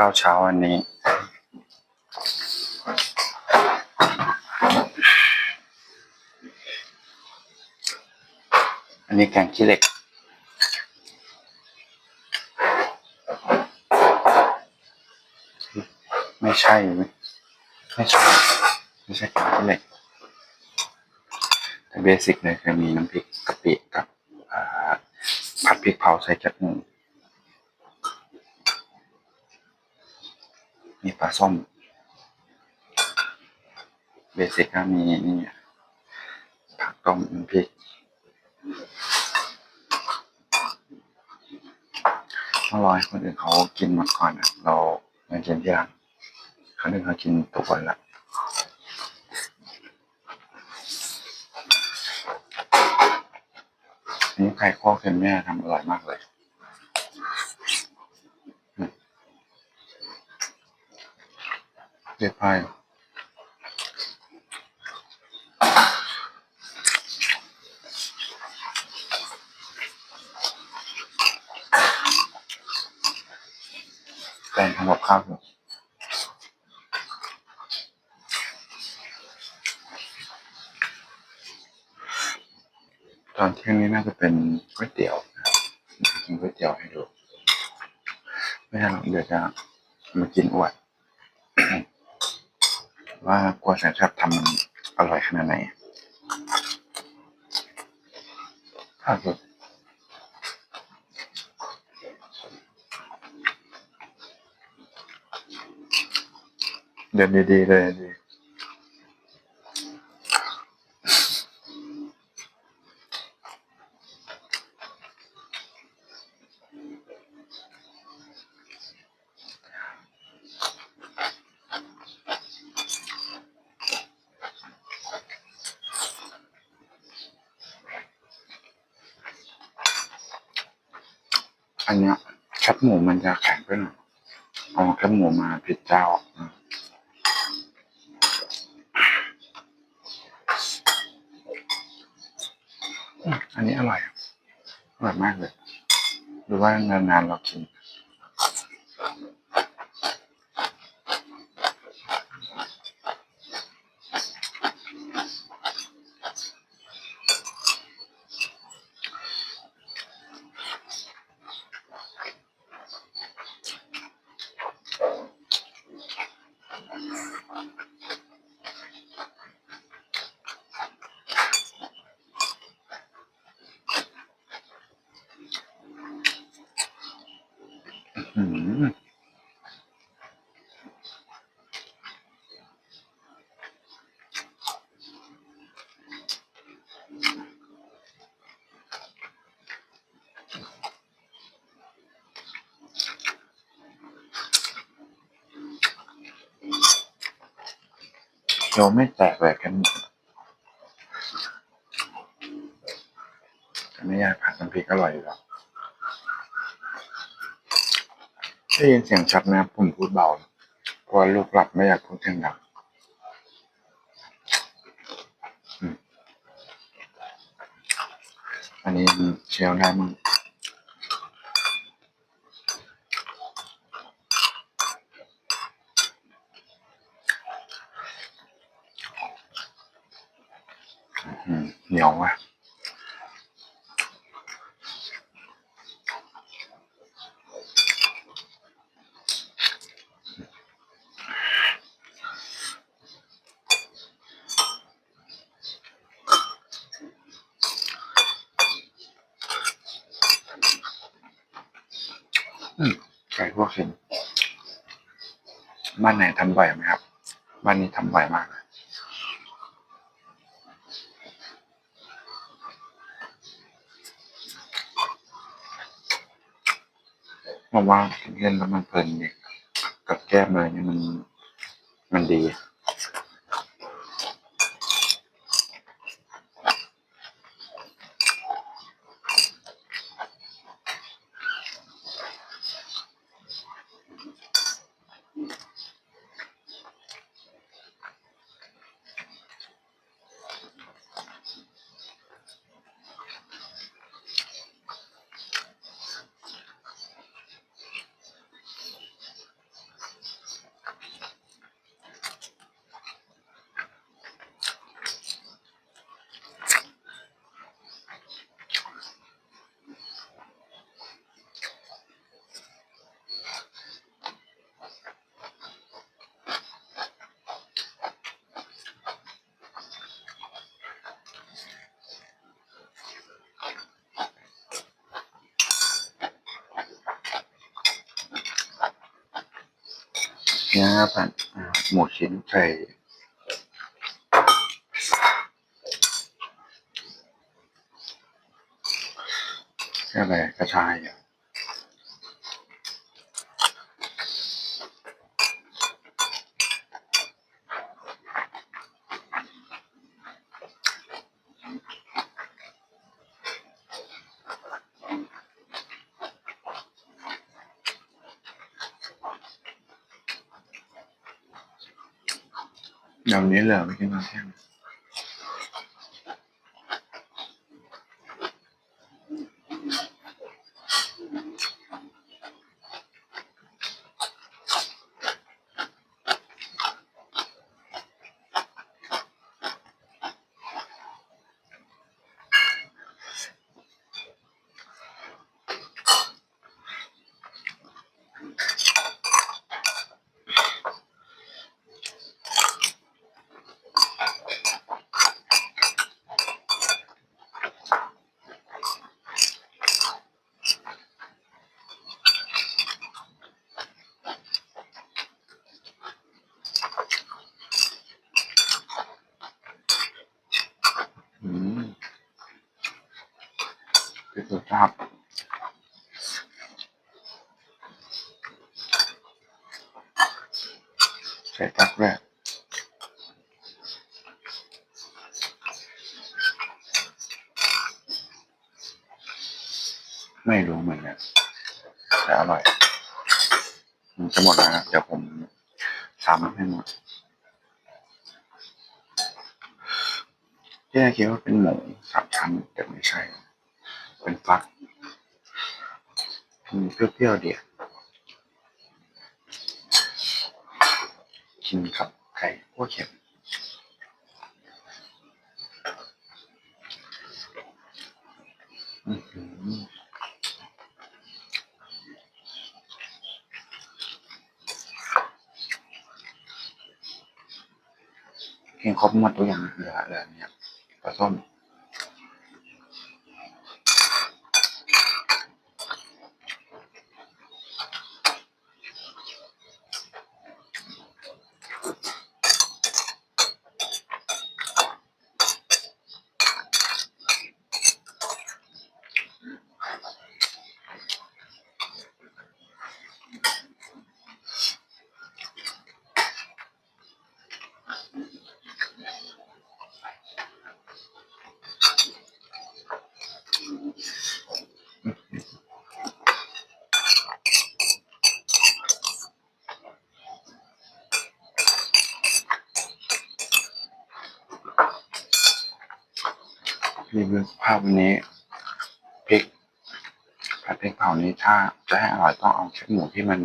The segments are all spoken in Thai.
ข้าวเช้าวันนี้ อันนี้แกงขี้เหล็ก ไม่ใช่ ไม่ใช่ ไม่ใช่แกงขี้เหล็ก แต่เบสิกเลยคือมีน้ำพริกกะปิกับผัดพริกเผาใส่จัดหมู มีปลาส้ม เบสิกก็มีนี่ผักต้มพริกต้องรอให้คนอื่นเขากินมดก่อนนะเรามากินที่หลังคนอื่นเขากินทุกคนละนนี้ไข่ข้อเค็มแม่ทำอร่อยมากเลยอืม เรียบร้อยแกงทำกับข้าวอยู่ตอนเที่ยงนี้น่าจะเป็นก๋วยเตี๋ยวนะกินก๋วยเตี๋ยวให้ดู ไม่ใช่หรอกเดี๋ยวจะมากินอวด ว่ากลัวแสนแซ่บทำมันอร่อยขนาดไหนถ้าเกิดเดินดีๆเลยดี อันเนี้ยแคบหมูมันจะแข็งไปหน่อยเอาแคบหมูมาผิดเจ้าอันนี้อร่อยอร่อยมากเลย หรือว่านานๆเรากิน เคียวไม่แตกเลยกันไม่ยากผัดน้ำพริกอร่อยอยู่แล้ว ได้ยินเสียงชัดนะผมพูดเบาเพราะลูกหลับไม่อยากพูดเสียงดังอันนี้เชียวได้มั้งอืมเหนียวว่ะ อืม ไก่พวกเค็มบ้านไหนทำบ่อยไหมครับ บ้านนี้ทำบ่อยมากเพราะว่าเล่นแล้วมันเพลินดีกับแก้มอะไรเนี่ยมันมันดี อ เนื้อผัดอ่าหมูชิ้นใညမင်းလာမခင်ပါဆရာ ใส่ตักแรกไม่รู้เหมือนกันแต่อร่อยมันจะหมดแล้วนะเดี๋ยวผมซ้ำให้หมดที่แรกคิดว่าเป็นหมูสามชั้นแต่ไม่ใช่ เป็นฟักมันเปรี้ยวๆเดียว กินกับไก่ขั่วเค็มเกินครบหมดทุกอย่างเหลือเหลือเนี่ยปลาส้ม รีวิวสภาพวันนี้พริกผัดพริกเผานี้ถ้าจะให้อร่อยต้องเอาแคบหมูที่มัน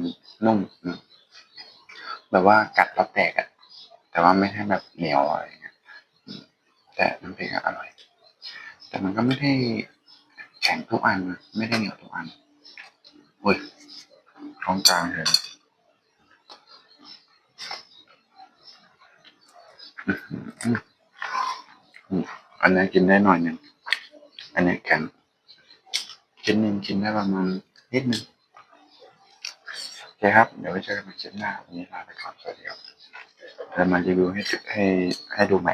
นุ่มแบบว่ากัดแล้วแตกอะแต่ว่าไม่ใช่แบบเหนียวอะไรเงี้ยแต่น้ำพริกอร่อย แต่มันก็ไม่ได้แข็งทุกอันไม่ได้เหนียวทุกอันอุ้ยท้องกลางเลยอืม อันนี้กินได้หน่อยหนึ่งอันนี้แข็งชิ้นหนึ่งกินได้ประมาณนิดหนึ่งโอเคครับ เดี๋ยวไว้เจอกันใหม่ชิ้นหน้าวันนี้ลาไปก่อนสวัสดีครัล้วมารีวิวให้ให้ให้ดูใหม่